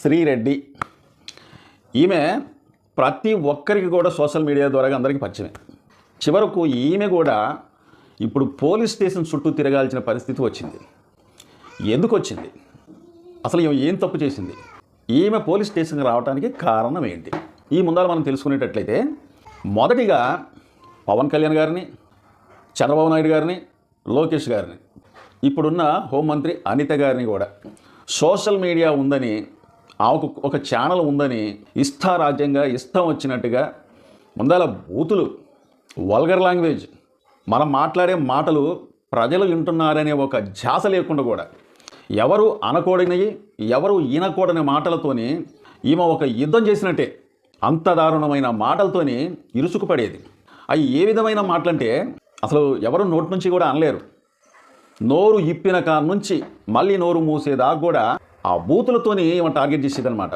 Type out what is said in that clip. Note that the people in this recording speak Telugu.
శ్రీరెడ్డి. ఈమె ప్రతి ఒక్కరికి కూడా సోషల్ మీడియా ద్వారా అందరికీ పరిచయమే. చివరకు ఈమె కూడా ఇప్పుడు పోలీస్ స్టేషన్ చుట్టూ తిరగాల్సిన పరిస్థితి వచ్చింది. ఎందుకు వచ్చింది? అసలు ఈమె ఏం తప్పు చేసింది? ఈమె పోలీస్ స్టేషన్కి రావడానికి కారణం ఏంటి? ఈ ముందర మనం తెలుసుకునేటట్లయితే మొదటిగా పవన్ కళ్యాణ్ గారిని చంద్రబాబు నాయుడు గారిని లోకేష్ గారిని ఇప్పుడున్న హోంమంత్రి అనిత గారిని కూడా సోషల్ మీడియా ఉందని ఆమెకు ఒక ఛానల్ ఉందని ఇష్టారాజ్యంగా ఇష్టం వచ్చినట్టుగా ముందాల బూతులు వల్గర్ లాంగ్వేజ్ మనం మాట్లాడే మాటలు ప్రజలు వింటున్నారనే ఒక ధ్యాస లేకుండా కూడా ఎవరు అనకూడనివి ఎవరు ఈనకూడని మాటలతోని ఈమె ఒక యుద్ధం చేసినట్టే అంత దారుణమైన మాటలతోని ఇరుసుకుపడేది. అవి ఏ విధమైన మాటలంటే అసలు ఎవరు నోటి నుంచి కూడా అనలేరు. నోరు ఇప్పిన కా నుంచి మళ్ళీ నోరు మూసేదాకా కూడా ఆ బూతులతోనే ఈమె టార్గెట్ చేసేదనమాట